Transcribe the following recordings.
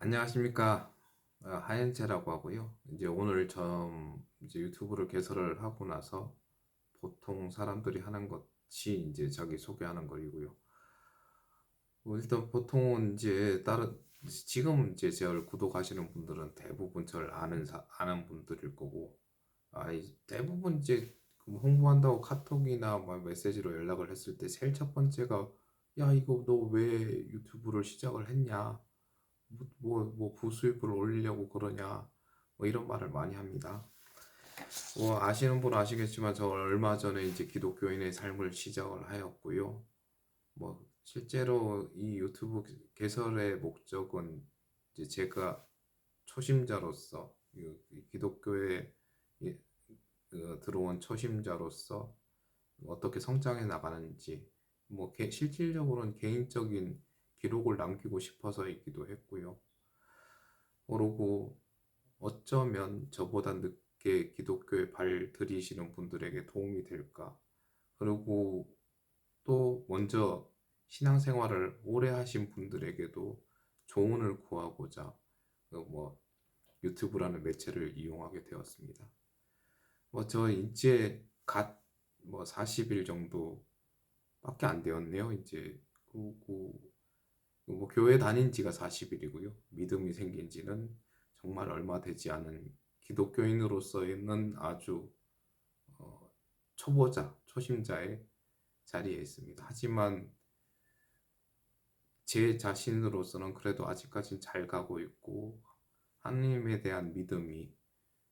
안녕하십니까. 아, 하연채라고 하고요. 이제 오늘 처음 이제 유튜브를 개설을 하고 나서 보통 사람들이 하는 것이 이제 자기 소개하는 거이고요. 뭐 일단 보통은 이제 다른 지금 이제 저를 구독하시는 분들은 대부분 저를 아는 사, 아는 분들일 거고, 아, 이 대부분 이제 그 홍보한다고 카톡이나 뭐 메시지로 연락을 했을 때 제일 첫 번째가 야 이거 너 왜 유튜브를 시작을 했냐? 뭐, 뭐, 뭐 부수입을 올리려고 그러냐 뭐 이런 말을 많이 합니다. 뭐 아시는 분은 아시겠지만 저 얼마 전에 이제 기독교인의 삶을 시작을 하였고요. 뭐 실제로 이 유튜브 개설의 목적은 이제 제가 초심자로서 이 기독교에 이- 그 들어온 초심자로서 어떻게 성장해 나가는지 뭐 개- 실질적으로는 개인적인 기록을 남기고 싶어서이기도 했고요. 그러고 어쩌면 저보다 늦게 기독교에 발 들이시는 분들에게 도움이 될까? 그리고 또 먼저 신앙생활을 오래 하신 분들에게도 조언을 구하고자 그뭐 유튜브라는 매체를 이용하게 되었습니다. 뭐 저 이제 갓 뭐 40일 정도밖에 안 되었네요. 이제 그리고 뭐 교회 다닌 지가 40일이고요. 믿음이 생긴 지는 정말 얼마 되지 않은 기독교인으로서는 아주 어, 초보자, 초심자의 자리에 있습니다. 하지만 제 자신으로서는 그래도 아직까지는 잘 가고 있고 하나님에 대한 믿음이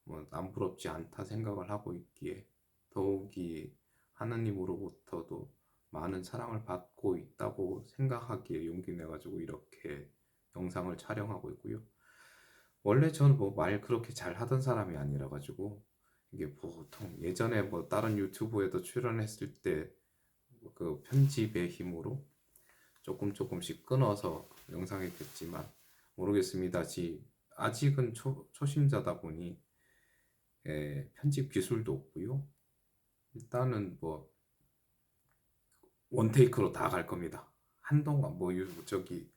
뭐 남부럽지 않다 생각을 하고 있기에 더욱이 하나님으로부터도 많은 사랑을 받고 있다고 생각하기에 용기 내가지고 이렇게 영상을 촬영하고 있고요. 원래 저는 뭐 말 그렇게 잘 하던 사람이 아니라 가지고 이게 보통 예전에 뭐 다른 유튜브에도 출연했을 때 그 편집의 힘으로 조금 조금씩 끊어서 영상이 됐지만 모르겠습니다. 지- 아직은 초, 초심자다 보니 예, 편집 기술도 없고요. 일단은 뭐 원테이크로 다 갈 겁니다. 한동안 뭐 유- 저기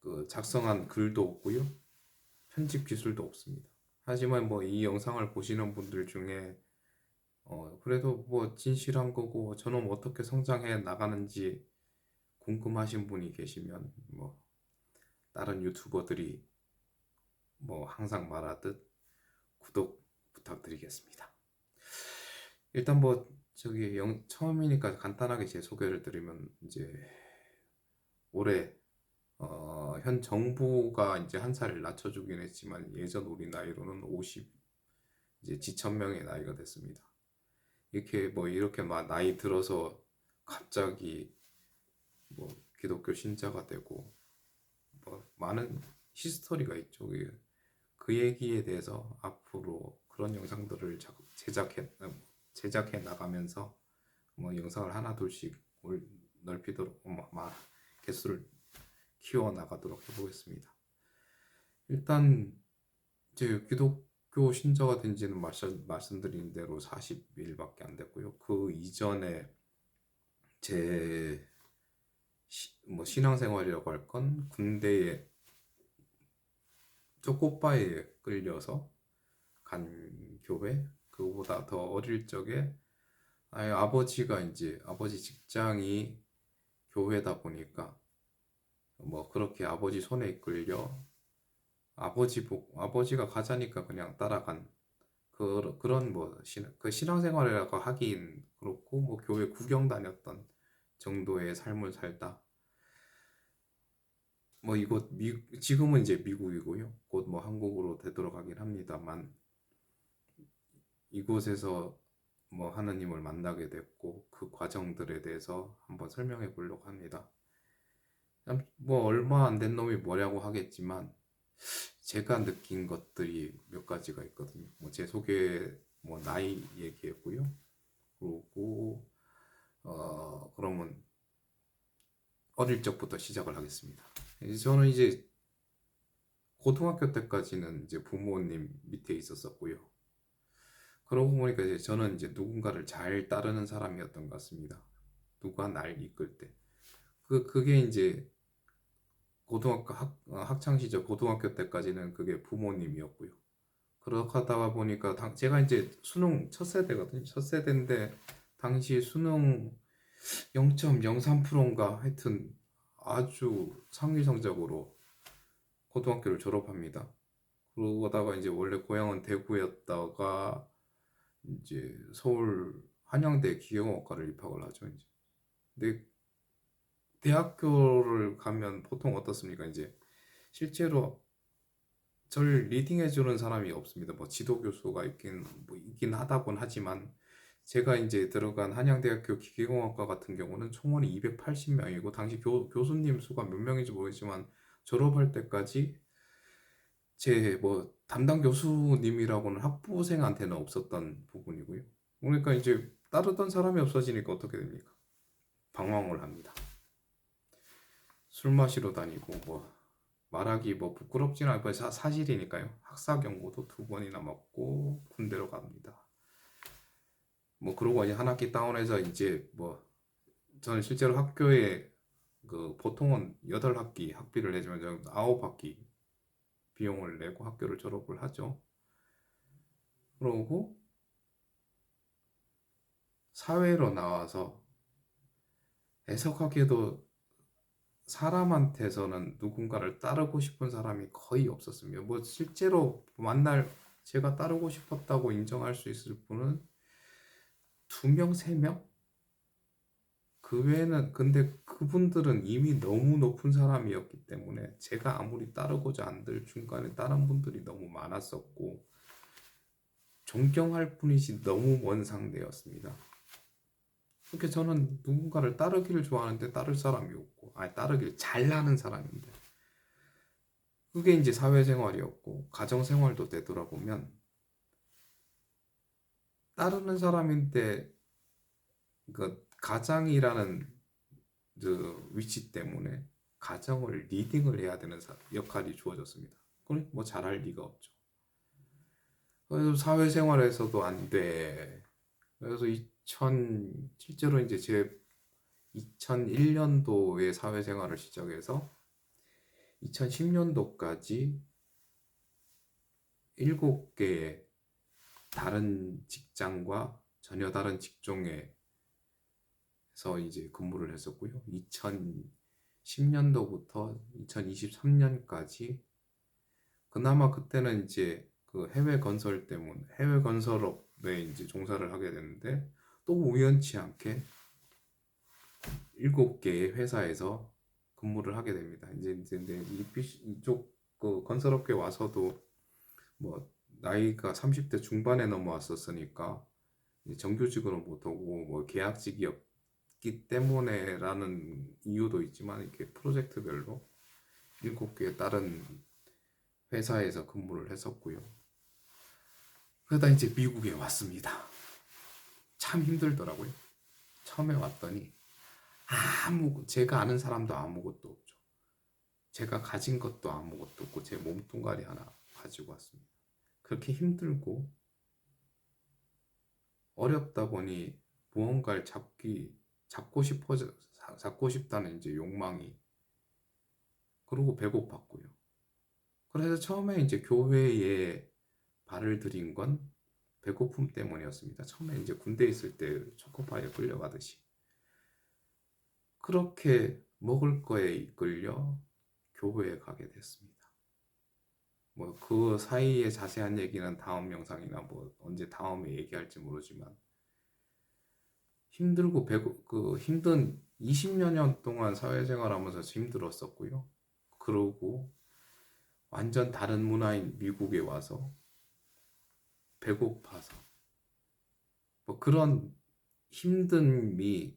그 작성한 글도 없고요. 편집 기술도 없습니다. 하지만 뭐 이 영상을 보시는 분들 중에 어 그래도 뭐 진실한 거고 저는 어떻게 성장해 나가는지 궁금하신 분이 계시면 뭐 다른 유튜버들이 뭐 항상 말하듯 구독 부탁드리겠습니다. 일단 뭐 저기 영, 처음이니까 간단하게 제 소개를 드리면 이제 올해 어, 현 정부가 이제 한 살을 낮춰주긴 했지만 예전 우리 나이로는 50 이제 지천명의 나이가 됐습니다. 이렇게 뭐 이렇게 막 나이 들어서 갑자기 뭐 기독교 신자가 되고 뭐 많은 히스토리가 있죠. 그- 그 얘기에 대해서 앞으로 그런 영상들을 자- 제작해 어, 제작해 나가면서 뭐 영상을 하나 둘씩 올- 넓히도록 뭐, 막 개수를 키워 나가도록 해보겠습니다. 일단 이제 기독교 신자가 된 지는 말씀, 말씀드린 대로 40일밖에 안 됐고요. 그 이전에 제 시, 뭐 신앙생활이라고 할 건 군대에 쪼꼬바에 끌려서 간 교회 그거보다 더 어릴 적에 아예 아버지가 이제 아버지 직장이 교회다 보니까 뭐 그렇게 아버지 손에 이끌려 아버지 복 아버지가 가자니까 그냥 따라간 그 그런 뭐 신, 그 신앙생활이라고 하긴 그렇고 뭐 교회 구경 다녔던 정도의 삶을 살다. 뭐 이곳 미, 지금은 이제 미국이고요. 곧 뭐 한국으로 되돌아가긴 합니다만 이곳에서 뭐 하나님을 만나게 됐고 그 과정들에 대해서 한번 설명해 보려고 합니다. 참, 뭐 얼마 안 된 놈이 뭐냐고 하겠지만 제가 느낀 것들이 몇 가지가 있거든요. 뭐 제 소개 뭐 나이 얘기했고요. 그리고 어 그러면 어릴 적부터 시작을 하겠습니다. 저는 이제 고등학교 때까지는 이제 부모님 밑에 있었었고요. 그러고 보니까 이제 저는 이제 누군가를 잘 따르는 사람이었던 것 같습니다. 누가 날 이끌 때. 그, 그게 이제 고등학교 학, 어, 학창 시절 고등학교 때까지는 그게 부모님이었고요. 그렇게 하다가 보니까 당, 제가 이제 수능 첫 세대거든요. 첫 세대인데 당시 수능 0.03%인가 하여튼 아주 상위 성적으로 고등학교를 졸업합니다. 그러다가 이제 원래 고향은 대구였다가 이제 서울 한양대 기계공학과를 입학을 하죠. 이제. 근데 대학교를 가면 보통 어떻습니까? 이제 실제로 저를 리딩해 주는 사람이 없습니다. 뭐 지도 교수가 있긴 뭐 있긴 하다곤 하지만 제가 이제 들어간 한양대학교 기계공학과 같은 경우는 총원이 280명이고 당시 교, 교수님 수가 몇 명인지 모르겠지만 졸업할 때까지 제 뭐 담당 교수님이라고는 학부생한테는 없었던 부분이고요. 그러니까 이제 따르던 사람이 없어지니까 어떻게 됩니까? 방황을 합니다. 술 마시러 다니고 뭐 말하기 뭐 부끄럽지는 않고 사, 사실이니까요. 학사 경고도 두 번이나 먹고 군대로 갑니다. 뭐 그러고 이제 한 학기 다운해서 이제 뭐 저는 실제로 학교에 그 보통은 8학기 학비를 내지만 저는 9학기 비용을 내고 학교를 졸업을 하죠. 그러고 사회로 나와서 애석하게도 사람한테서는 누군가를 따르고 싶은 사람이 거의 없었습니다. 뭐 실제로 만날 제가 따르고 싶었다고 인정할 수 있을 분은 두 명, 세 명? 그 외에는 근데 그분들은 이미 너무 높은 사람이었기 때문에 제가 아무리 따르고자 안들 중간에 다른 분들이 너무 많았었고 존경할 뿐이지 너무 먼 상대였습니다. 그렇게 저는 누군가를 따르기를 좋아하는데 따를 사람이 없고, 아니 따르기를 잘하는 사람인데, 그게 이제 사회생활이었고 가정생활도 되돌아보면 따르는 사람인데 그 가장이라는 그 위치 때문에 가정을 리딩을 해야 되는 사- 역할이 주어졌습니다. 그럼 뭐 잘할 리가 없죠. 그래서 사회생활에서도 안 돼. 그래서 2000 실제로 이제 제 2001년도에 사회생활을 시작해서 2010년도까지 7개의 다른 직장과 전혀 다른 직종 에서 이제 근무를 했었고요. 2010년도부터 2023년까지 그나마 그때는 이제 그 해외 건설 때문에 해외 건설업에 이제 종사를 하게 됐는데 또 우연치 않게 일곱 개의 회사에서 근무를 하게 됩니다. 이제 이제 이쪽 그 건설업계 와서도 뭐 나이가 30대 중반에 넘어왔었으니까 정규직으로 못하고 뭐 계약직이었 기 때문에라는 이유도 있지만 이렇게 프로젝트별로 일곱 개의 다른 회사에서 근무를 했었고요. 그러다 이제 미국에 왔습니다. 참 힘들더라고요. 처음에 왔더니 아무 제가 아는 사람도 아무것도 없죠. 제가 가진 것도 아무것도 없고 제 몸뚱아리 하나 가지고 왔습니다. 그렇게 힘들고 어렵다 보니 무언가를 잡기 잡고 싶어 잡고 싶다는 이제 욕망이 그리고 배고팠고요. 그래서 처음에 이제 교회에 발을 들인 건 배고픔 때문이었습니다. 처음에 이제 군대 있을 때 초코파이에 끌려가듯이 그렇게 먹을 거에 이끌려 교회에 가게 됐습니다. 뭐 그 사이의 자세한 얘기는 다음 영상이나 뭐 언제 다음에 얘기할지 모르지만 힘들고 배고 그 힘든 20여 년 동안 사회생활하면서 힘들었었고요. 그러고 완전 다른 문화인 미국에 와서 배고파서 뭐 그런 힘듦이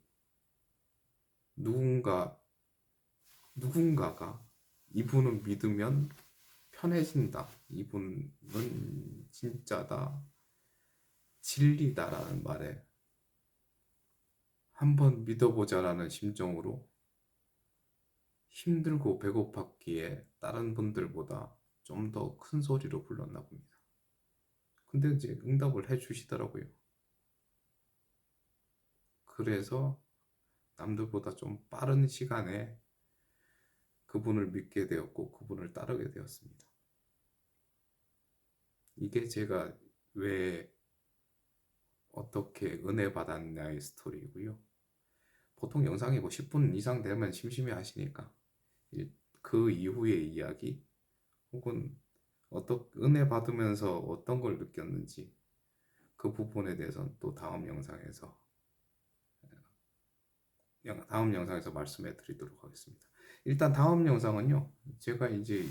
누군가 누군가가 이분은 믿으면 편해진다. 이분은 진짜다. 진리다라는 말에 한번 믿어보자라는 심정으로 힘들고 배고팠기에 다른 분들보다 좀 더 큰 소리로 불렀나 봅니다. 근데 이제 응답을 해 주시더라고요. 그래서 남들보다 좀 빠른 시간에 그분을 믿게 되었고 그분을 따르게 되었습니다. 이게 제가 왜 어떻게 은혜 받았냐의 스토리고요. 보통 영상이 뭐 10분 이상 되면 심심해 하시니까 이- 그 이후의 이야기 혹은 어떤 은혜 받으면서 어떤 걸 느꼈는지 그 부분에 대해서는 또 다음 영상에서 영- 다음 영상에서 말씀해 드리도록 하겠습니다. 일단 다음 영상은요. 제가 이제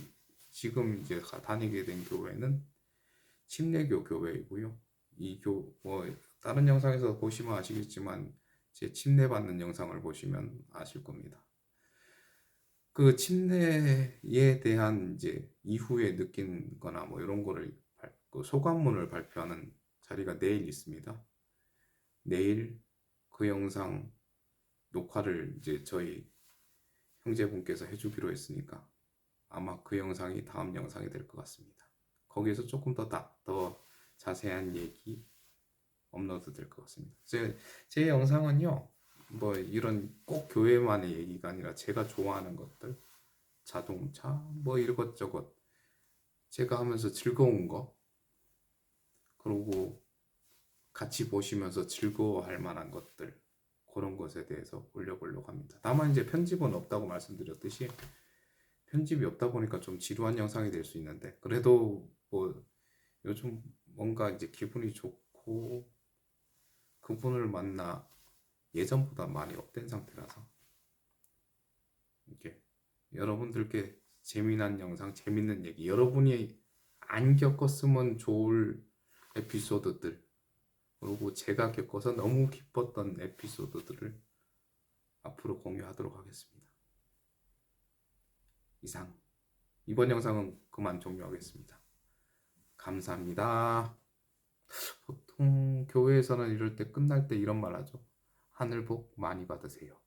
지금 이제 가- 다니게 된 교회는 침례교 교회이고요. 이 교, 뭐, 다른 영상에서 보시면 아시겠지만, 제 침례 받는 영상을 보시면 아실 겁니다. 그 침례에 대한 이제 이후에 느낀 거나 뭐 이런 거를 발- 그 소감문을 발표하는 자리가 내일 있습니다. 내일 그 영상 녹화를 이제 저희 형제분께서 해주기로 했으니까 아마 그 영상이 다음 영상이 될 것 같습니다. 거기에서 조금 더, 다, 더 자세한 얘기 업로드 될 것 같습니다. 제, 제 영상은요, 뭐 이런 꼭 교회만의 얘기가 아니라 제가 좋아하는 것들, 자동차, 뭐 이것저것 제가 하면서 즐거운 거, 그리고 같이 보시면서 즐거워할 만한 것들, 그런 것에 대해서 올려보려고 합니다. 다만 이제 편집은 없다고 말씀드렸듯이 편집이 없다 보니까 좀 지루한 영상이 될 수 있는데 그래도 뭐 요즘 뭔가 이제 기분이 좋고 그분을 만나 예전보다 많이 업된 상태라서 이게 여러분들께 재미난 영상, 재밌는 얘기, 여러분이 안 겪었으면 좋을 에피소드들 그리고 제가 겪어서 너무 기뻤던 에피소드들을 앞으로 공유하도록 하겠습니다. 이상 이번 영상은 그만 종료하겠습니다. 감사합니다. 보통 교회에서는 이럴 때 끝날 때 이런 말 하죠. 하늘 복 많이 받으세요.